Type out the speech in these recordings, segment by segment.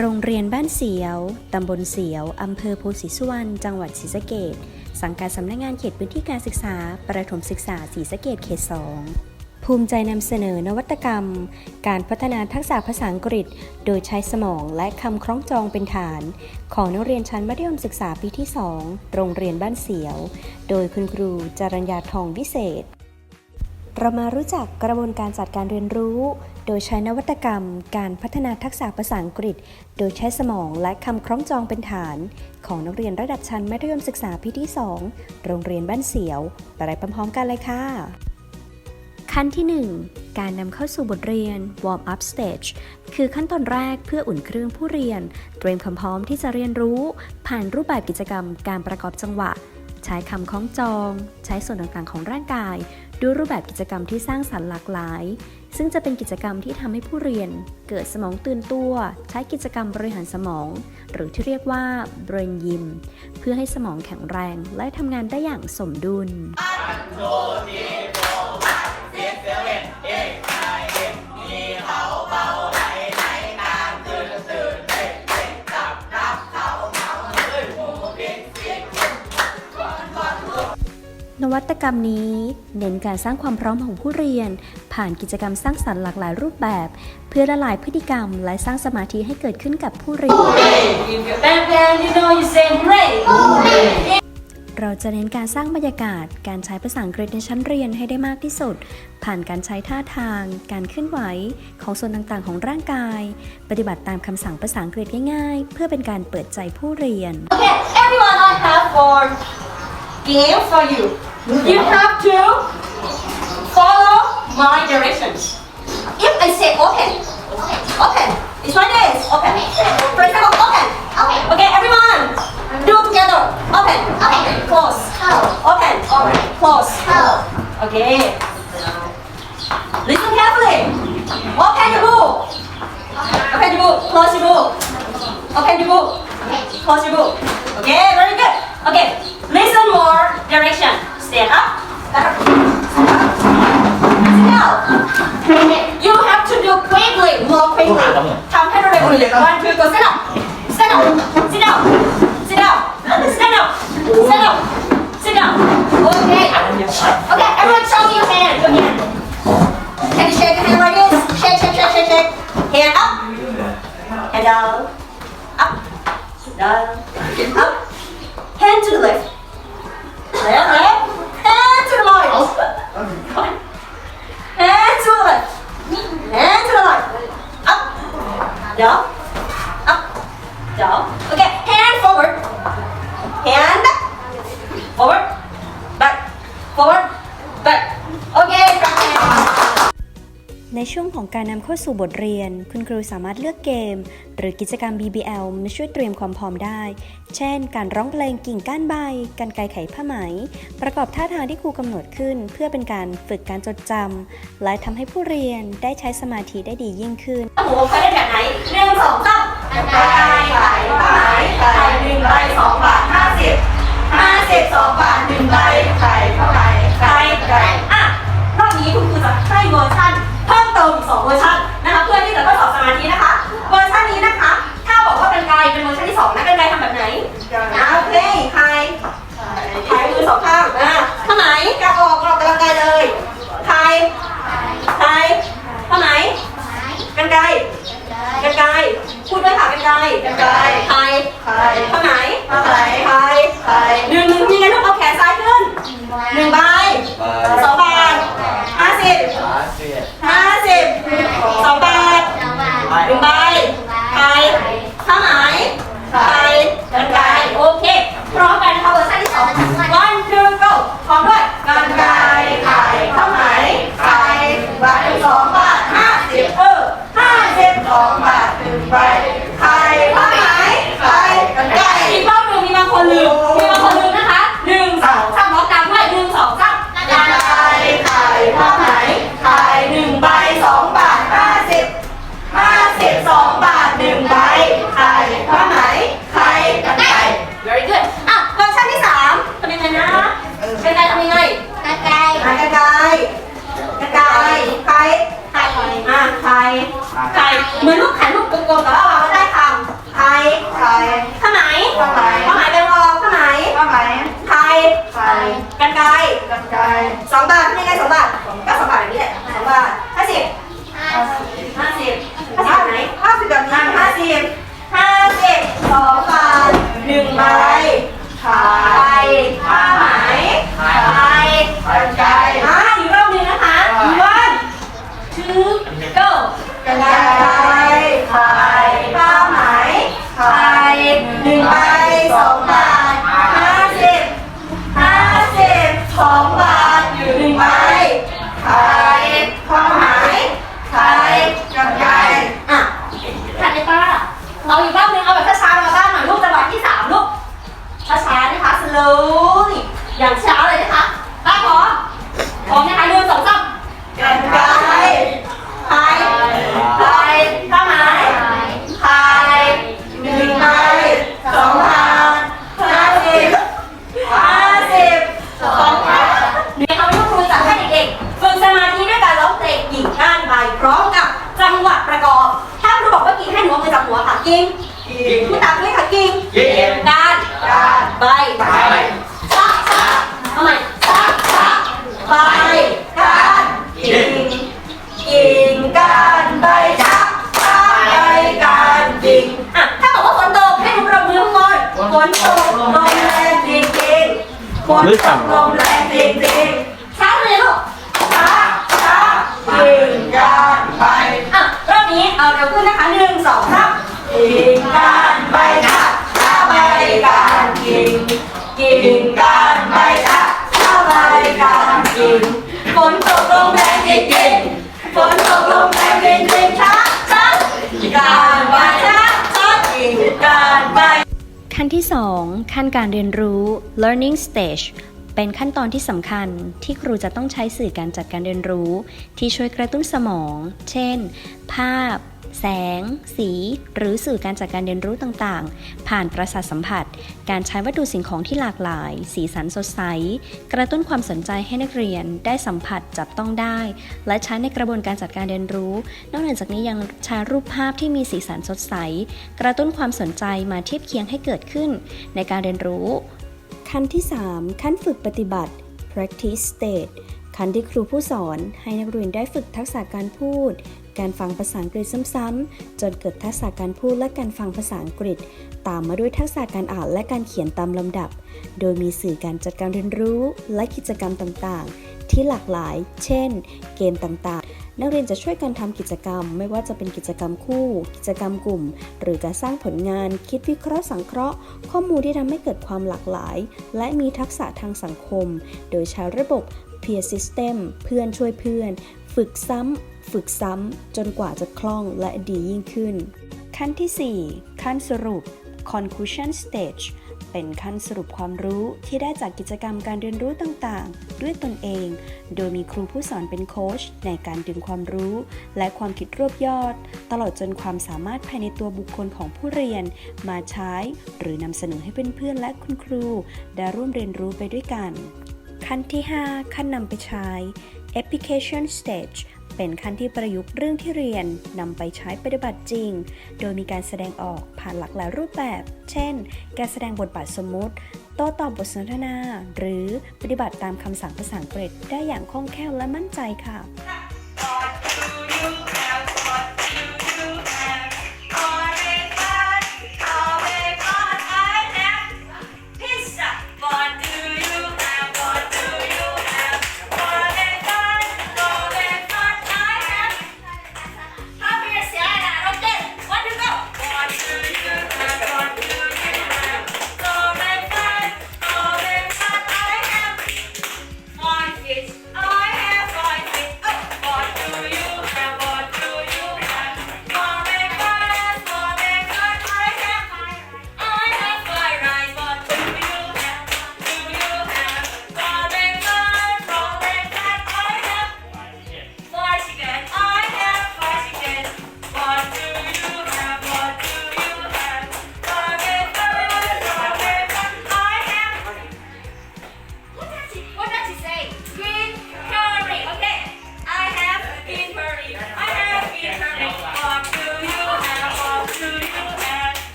โรงเรียนบ้านเสียว ตำบลเสียว อำเภอโพธิสุวรรณ จังหวัดศรีสะเกษสังกัดสำนักงานเขตพื้นที่การศึกษา ประถมศึกษาศรีสะเกษเขต 2 ภูมิใจนำเสนอนวัตกรรม การพัฒนาทักษะภาษาอังกฤษ โดยใช้สมองและคำคล้องจองเป็นฐาน ของนักเรียนชั้นมัธยมศึกษาปีที่ 2 โรงเรียนบ้านเสียว โดยคุณครูจรัญญาทองวิเศษ เรามารู้จักกระบวนการจัดการเรียนรู้ โดยใช้นวัตกรรมการพัฒนาทักษะภาษาอังกฤษ โดยใช้สมองและคำคล้องจองเป็นฐาน ของนักเรียนระดับชั้นมัธยมศึกษาปีที่ 2 โรงเรียนบ้านเสียว ไปพร้อมๆกันเลยค่ะ ขั้นที่ 1 การนำเข้าสู่บทเรียน warm up stage คือขั้นตอนแรกเพื่ออุ่นเครื่องผู้เรียน เตรียมความพร้อมที่จะเรียนรู้ ผ่านรูปแบบกิจกรรม การประกอบจังหวะ ใช้คำคล้องจอง ใช้ส่วนต่างๆ ของร่างกาย ด้วยรูปแบบกิจกรรมที่สร้างสรรค์หลากหลาย ซึ่งจะเป็นกิจกรรมที่ทำให้ผู้เรียน เกิดสมองตื่นตัว ใช้กิจกรรมบริหารสมอง หรือที่เรียกว่า brain gym เพื่อให้สมองแข็งแรงและทำงานได้อย่างสมดุล นวัตกรรมนี้ เน้นการสร้างความพร้อมของผู้เรียน ผ่านกิจกรรมสร้างสรรค์หลากหลายรูปแบบ เพื่อละลายพฤติกรรม และสร้างสมาธิให้เกิดขึ้นกับผู้เรียน If you're bang bang, you know you say hooray. เราจะเน้นการสร้างบรรยากาศ การใช้ภาษาอังกฤษในชั้นเรียนให้ได้มากที่สุด ผ่านการใช้ท่าทาง การเคลื่อนไหว ของส่วนต่างๆ ของร่างกาย ปฏิบัติตามคำสั่งภาษาอังกฤษง่ายๆ เพื่อเป็นการเปิดใจผู้เรียน Okay, everyone, I have for game for you. You have to follow my directions. If I say open, open. It's like this. Open. For example, open. Okay, everyone, do together. Open. Close. Open. Close. Okay. Listen carefully. Open your book. Open your book. Close your book. Open your book. Close your book. Okay, very good. Okay, listen more direction. Stand up. Stand up. Sit down. You have to do quickly, more quickly. ทำให้เร็วๆ One, two, go. Stand up. Stand up. Sit down. Sit down. Stand up. Stand up. Sit down. Okay. Okay, everyone show me your hand. Your hand. Can you shake your hand like this? Shake, shake, shake, shake, shake. Hand up. Hand down. Up. Down. Up. Hand to the left. Left, ในช่วงของการนำเข้าสู่บทเรียน คุณครูสามารถเลือกเกม หรือกิจกรรม BBL มาช่วยเตรียมความพร้อมได้ เช่น การร้องเพลงกิ่งก้านใบ การไกลไขผ้าไหม ประกอบท่าทางที่ครูกำหนดขึ้น เพื่อเป็นการฝึกการจดจำและทำให้ผู้เรียนได้ใช้สมาธิได้ดียิ่งขึ้นหมูเขาได้แบบไหนหนึ่งสองสามไก่ไก่ผ้าไหมไก่หนึ่ง ไข่เหมือนลูกไข่ลูกกลมๆแต่ว่าเราไม่ได้ทำไข่ไข่ข้าไหมข้าไหมข้าไหมเป็นวอข้าวไหมข้าไหมไข่ไข่กันไก่กันไกรสองบาทไม่ไงสองบาทก็สองบาทอย่างนี้แหละสองบาทห้าสิบห้าสิบห้าสิบห้บไหนห้าสิบแบบนี้ห้าสิบห้าสิบสองบาทหนึ่งใบ ไปกันกิ่งกิ่งกันใบชะชะใบก้านกิ่งอะถ้าบอกว่าฝนตกให้หนูประมือก่อนฝนตกลมแรงจริงจริงฝนตกลมแรงจริงจริง ขั้นที่ 2 ขั้นการเรียนรู้ learning stage เป็นขั้นตอนที่สำคัญที่ครูจะต้องใช้สื่อการจัดการเรียนรู้ ที่ช่วยกระตุ้นสมอง เช่น ภาพ แสง สี หรือสื่อการจัดการเรียนรู้ต่างๆ ผ่านประสาทสัมผัส การใช้วัตถุสิ่งของที่หลากหลาย สีสันสดใส กระตุ้นความสนใจให้นักเรียนได้สัมผัสจับต้องได้ และใช้ในกระบวนการจัดการเรียนรู้ นอกจากนี้ยังใช้รูปภาพที่มีสีสันสดใส กระตุ้นความสนใจมาเทียบเคียงให้เกิดขึ้น ในการเรียนรู้ ขั้นที่ 3 ขั้นฝึกปฏิบัติ practice stage ขั้นที่ครูผู้สอนให้นักเรียนได้ฝึกทักษะการพูด การฟังภาษาอังกฤษซ้ำๆ จนเกิดทักษะการพูดและการฟังภาษาอังกฤษ ตามมาด้วยทักษะการอ่านและการเขียนตามลำดับ โดยมีสื่อการจัดการเรียนรู้และกิจกรรมต่างๆ ที่หลากหลาย เช่น เกมต่างๆนักเรียนจะช่วยกันทำกิจกรรม ไม่ว่าจะเป็นกิจกรรมคู่ กิจกรรมกลุ่ม หรือการสร้างผลงาน คิดวิเคราะห์สังเคราะห์ ข้อมูลที่ทำให้เกิดความหลากหลาย และมีทักษะทางสังคม โดยใช้ระบบ peer system เพื่อนช่วยเพื่อน ฝึกซ้ำ ฝึกซ้ำจนกว่าจะคล่องและดียิ่งขึ้น ขั้นที่ 4 ขั้นสรุป conclusion stage เป็นขั้นสรุปความรู้ที่ได้จากกิจกรรมการเรียนรู้ต่างๆ ด้วยตนเอง โดยมีครูผู้สอนเป็นโค้ชในการดึงความรู้ และความคิดรวบยอด ตลอดจนความสามารถภายในตัวบุคคลของผู้เรียน มาใช้ หรือนำเสนอให้เพื่อนๆและคุณครู ได้ร่วมเรียนรู้ไปด้วยกัน ขั้นที่ 5 ขั้นนำไปใช้ application stage เป็นขั้นที่ประยุกต์เรื่องที่เรียนนำไปใช้ปฏิบัติจริง โดยมีการแสดงออกผ่านหลากหลายรูปแบบ เช่น การแสดงบทบาทสมมุติโต้ตอบบทสนทนา หรือปฏิบัติตามคำสั่งภาษาอังกฤษได้อย่างคล่องแคล่วและมั่นใจค่ะ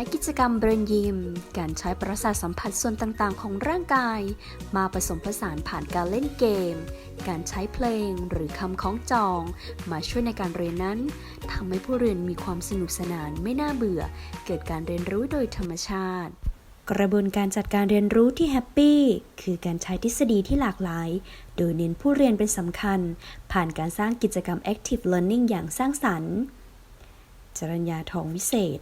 ช้กิจกรรมเบรนยิม การใช้ประสาทสัมผัสส่วนต่างๆ ของร่างกาย มาผสมผสานผ่านการเล่นเกม การใช้เพลงหรือคำคล้องจอง มาช่วยในการเรียนนั้นทำให้ผู้เรียนมีความสนุกสนานไม่น่าเบื่อ เกิดการเรียนรู้โดยธรรมชาติกระบวนการจัดการเรียนรู้ที่แฮปปี้คือการใช้ทฤษฎีที่หลากหลาย โดยเน้นผู้เรียนเป็นสำคัญ ผ่านการสร้างกิจกรรม Active Learning อย่างสร้างสรรค์ จรัญญาทองวิเศษ